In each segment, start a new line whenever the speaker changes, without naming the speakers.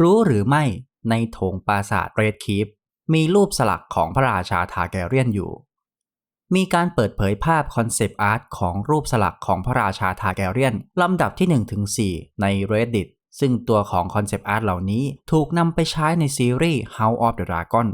รู้หรือไม่ในโถงปราสาทเรดคีฟมีรูปสลักของพระราชาทาแกเรียนอยู่ มีการเปิดเผยภาพคอนเซปต์อาร์ตของรูปสลักของพระราชาทาแกเรียนลำดับที่1ถึง4ใน Reddit ซึ่งตัวของคอนเซปต์อาร์ตเหล่านี้ถูกนำไปใช้ในซีรีส์ House of the Dragon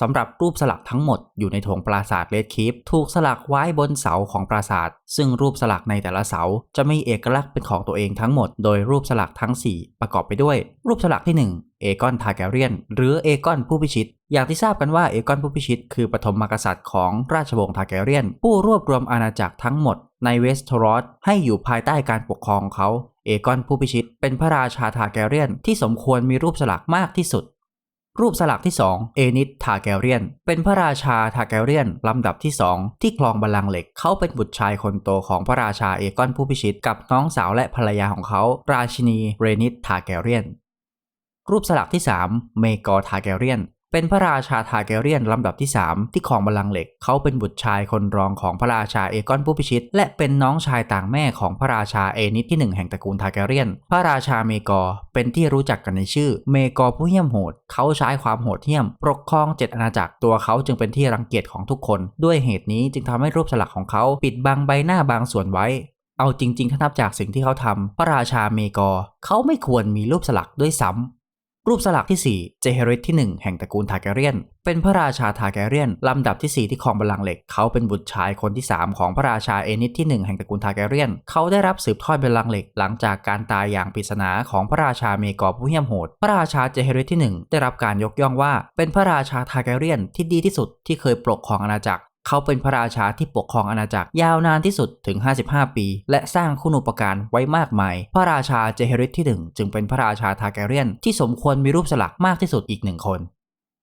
สำหรับรูปสลักทั้งหมดอยู่ในโถงปราสาทเลดคีฟถูกสลักไว้บนเสาของปราสาท ซึ่งรูปสลักในแต่ละเสาจะมีเอกลักษณ์เป็นของตัวเองทั้งหมด โดยรูปสลักทั้ง 4 ประกอบไปด้วย รูปสลักที่ 1เอกอนทาแกเรียน หรือเอกอนผู้พิชิต อย่างที่ทราบกันว่าเอกอนผู้พิชิต คือปฐมมกษัตริย์ของราชวงศ์ทาแกเรียน ผู้รวบรวมอาณาจักรทั้งหมดในเวสต์รอสให้อยู่ภายใต้การปกครองของเขา เอกอนผู้พิชิต เป็นพระราชาทาแกเรียนที่สมควรมีรูปสลักมากที่สุด รูปสลักที่ 2 เอนิสทาแกเรียน เป็นพระราชาทาแกเรียนลำดับที่ 2 ที่คลองบัลลังก์เหล็ก เขาเป็นบุตรชายคนโตของพระราชาเอกอนผู้พิชิต กับน้องสาวและภรรยาของเขา ราชินีเรนิสทาแกเรียน รูปสลักที่ 3 เมกอร์ทาแกเรียน เป็นพระราชาทาแกเรียนลำดับที่ 3 ที่ครองบัลลังก์เหล็ก เขาเป็นบุตรชายคนรองของพระราชาเอกอนผู้พิชิต และเป็นน้องชายต่างแม่ของพระราชาเอนิสที่ 1 แห่งตระกูลทาแกเรียน พระราชาเมกอร์เป็นที่รู้จักกันในชื่อ เมกอร์ผู้เหี้ยมโหด เขาใช้ความโหดเหี้ยม ปกครองเจ็ดอาณาจักรตัวเขาจึงเป็นที่รังเกียจของทุกคน ด้วยเหตุนี้จึงทำให้รูปสลักของเขาปิดบังใบหน้าบางส่วนไว้เอาจริงๆ ถ้านับจากสิ่งที่เขาทำพระราชาเมกอร์เขาไม่ควรมีรูปสลักด้วยซ้ำ รูปสลักที่ 4 เจเฮริสที่ 1 แห่งตระกูลทาแกเรียน เป็นพระราชาทาแกเรียน ลำดับที่ 4 ที่ครองบัลลังก์เหล็ก เขาเป็นบุตรชายคนที่ 3 ของพระราชาเอนิสที่ 1 แห่งตระกูลทาแกเรียน เขาได้รับสืบทอดบัลลังก์เหล็ก หลังจากการตายอย่างปริศนาของพระราชาเมกอผู้เหี้ยมโหด พระราชาเจเฮริสที่ 1 ได้รับการยกย่องว่า เป็นพระราชาทาแกเรียนที่ดีที่สุดที่เคยปกครองอาณาจักร เขาเป็นพระราชาที่ปกครองอาณาจักรยาวนานที่สุดถึง 55 ปี และสร้างคุณูปการไว้มากมาย พระราชาเจเฮริสที่ 1 จึงเป็นพระราชาทาแกเรียนที่สมควรมีรูปสลักมากที่สุดอีกหนึ่งคน